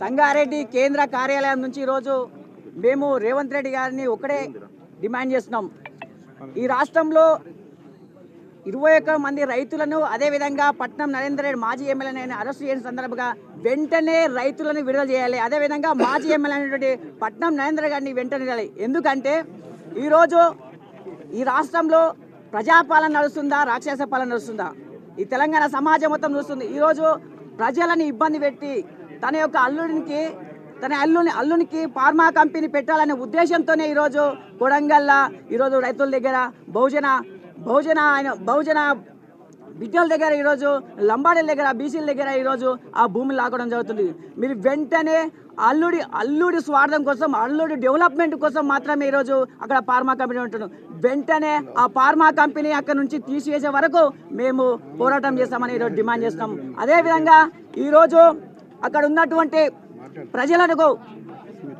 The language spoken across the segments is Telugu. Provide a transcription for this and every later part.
సంగారెడ్డి కేంద్ర కార్యాలయం నుంచి ఈరోజు మేము రేవంత్ రెడ్డి గారిని ఒకటే డిమాండ్ చేస్తున్నాం. ఈ రాష్ట్రంలో ఇరవై ఒక్క మంది రైతులను అదేవిధంగా పట్నం నరేందర్ రెడ్డి మాజీ ఎమ్మెల్యేని అరెస్ట్ చేసిన సందర్భంగా వెంటనే రైతులను విడుదల చేయాలి. అదేవిధంగా మాజీ ఎమ్మెల్యే అయినటువంటి పట్నం నరేంద్ర గారిని వెంటనే చేయాలి. ఎందుకంటే ఈరోజు ఈ రాష్ట్రంలో ప్రజాపాలన నడుస్తుందా రాక్షస పాలన నడుస్తుందా? ఈ తెలంగాణ సమాజం మొత్తం నడుస్తుంది ఈరోజు ప్రజలను ఇబ్బంది పెట్టి తన యొక్క అల్లుడికి తన అల్లుని అల్లునికి ఫార్మా కంపెనీ పెట్టాలనే ఉద్దేశంతోనే ఈరోజు కొడంగల్లా ఈరోజు రైతుల దగ్గర బహుజన బహుజన ఆయన బహుజన బిడ్డల దగ్గర ఈరోజు లంబాడీల దగ్గర బీసీల దగ్గర ఈరోజు ఆ భూమిని లాగడం జరుగుతుంది. మీరు వెంటనే అల్లుడి అల్లుడి స్వార్థం కోసం అల్లుడి డెవలప్మెంట్ కోసం మాత్రమే ఈరోజు అక్కడ ఫార్మా కంపెనీ ఉంటున్నాం. వెంటనే ఆ ఫార్మా కంపెనీ అక్కడ నుంచి తీసివేసే వరకు మేము పోరాటం చేస్తామని ఈరోజు డిమాండ్ చేస్తాం. అదేవిధంగా ఈరోజు అక్కడ ఉన్నటువంటి ప్రజలకు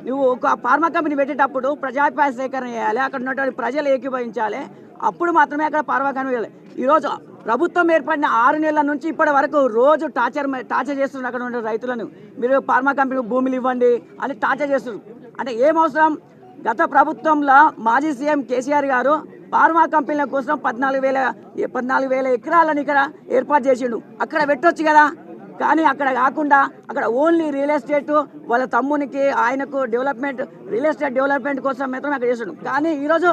నువ్వు ఒక ఫార్మా కంపెనీ పెట్టేటప్పుడు ప్రజాభిప్రాయ సేకరణ చేయాలి. అక్కడ ఉన్నటువంటి ప్రజలు ఏకీభవించాలి. అప్పుడు మాత్రమే అక్కడ ఫార్మా కంపెనీ ఈరోజు ప్రభుత్వం ఏర్పడిన ఆరు నెలల నుంచి ఇప్పటి వరకు రోజు టార్చర్ టార్చర్ చేస్తున్నారు అక్కడ ఉన్న రైతులను. మీరు ఫార్మా కంపెనీ భూములు ఇవ్వండి అని టార్చర్ చేస్తున్నారు. అంటే ఏం అవసరం? గత ప్రభుత్వంలో మాజీ సీఎం కేసీఆర్ గారు ఫార్మా కంపెనీల కోసం పద్నాలుగు వేల పద్నాలుగు వేల ఎకరాలను ఇక్కడ ఏర్పాటు చేసిండు. అక్కడ పెట్టొచ్చు కదా? కానీ అక్కడ కాకుండా అక్కడ ఓన్లీ రియల్ ఎస్టేట్ వాళ్ళ తమ్మునికి ఆయనకు డెవలప్మెంట్ రియల్ ఎస్టేట్ డెవలప్మెంట్ కోసం మాత్రం అక్కడ చేస్తుండు. కానీ ఈరోజు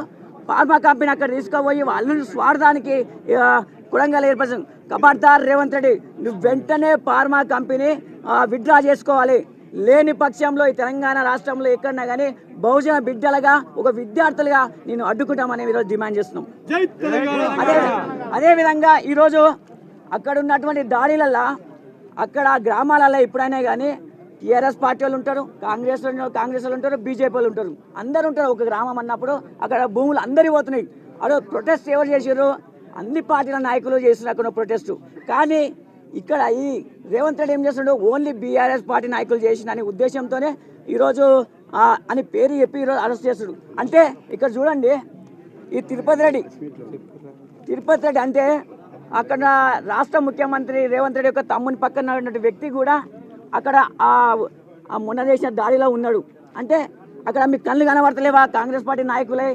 ఫార్మా కంపెనీ అక్కడ తీసుకుపోయి వాళ్ళు స్వార్థానికి ఆ, కుడంగల్ ఏర్పరిచింది కబార్దార్ రేవంత్ రెడ్డి నువ్వు వెంటనే ఫార్మా కంపెనీ విత్డ్రా చేసుకోవాలి. లేని పక్షంలో ఈ తెలంగాణ రాష్ట్రంలో ఎక్కడన్నా కానీ బహుజన బిడ్డలుగా ఒక విద్యార్థులుగా నేను అడ్డుకుంటామని ఈరోజు డిమాండ్ చేస్తున్నాం. అదే అదే విధంగా ఈరోజు అక్కడ ఉన్నటువంటి దాడులల్లో అక్కడ గ్రామాలలో ఎప్పుడైనా కానీ టీఆర్ఎస్ పార్టీ వాళ్ళు ఉంటారు కాంగ్రెస్ వాళ్ళు కాంగ్రెస్ వాళ్ళు ఉంటారు బీజేపీ వాళ్ళు ఉంటారు. అందరు ఉంటారు ఒక గ్రామం అన్నప్పుడు అక్కడ భూములు అందరి పోతున్నాయి. అక్కడ ప్రొటెస్ట్ ఎవరు చేశారు అన్ని పార్టీల నాయకులు చేస్తున్నారు అక్కడ ప్రొటెస్ట్ కానీ ఇక్కడ ఈ రేవంత్ రెడ్డి ఏం చేస్తున్నాడు? ఓన్లీ బీఆర్ఎస్ పార్టీ నాయకులు చేసిన అనే ఉద్దేశంతోనే ఈరోజు అని పేరు చెప్పి ఈరోజు అరెస్ట్ చేస్తున్నాడు. అంటే ఇక్కడ చూడండి ఈ తిరుపతి రెడ్డి తిరుపతి రెడ్డి అంటే అక్కడ రాష్ట్ర ముఖ్యమంత్రి రేవంత్ రెడ్డి యొక్క తమ్ముని పక్కన ఉన్నటువంటి వ్యక్తి కూడా అక్కడ ఆ ఆ మొన్న చేసిన దాడిలో ఉన్నాడు. అంటే అక్కడ మీకు కళ్ళు కనబడతలేవా? కాంగ్రెస్ పార్టీ నాయకులే.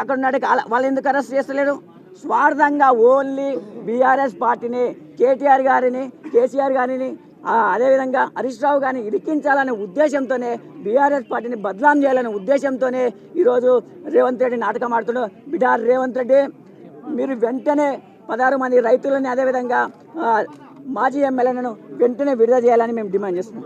అక్కడ ఉన్నాడు వాళ్ళు ఎందుకు అరెస్ట్ చేస్తలేరు? స్వార్థంగా ఓన్లీ బీఆర్ఎస్ పార్టీని కేటీఆర్ గారిని కేసీఆర్ గారిని అదేవిధంగా హరీష్ రావు గారిని ఇరికించాలనే ఉద్దేశంతోనే బీఆర్ఎస్ పార్టీని బదలాం చేయాలనే ఉద్దేశంతోనే ఈరోజు రేవంత్ రెడ్డి నాటకం ఆడుతున్నాడు. బిడార్ రేవంత్ రెడ్డి మీరు వెంటనే పదహారు మంది రైతులని అదేవిధంగా మాజీ ఎమ్మెల్యేలను వెంటనే విడుదల చేయాలని మేము డిమాండ్ చేస్తున్నాం.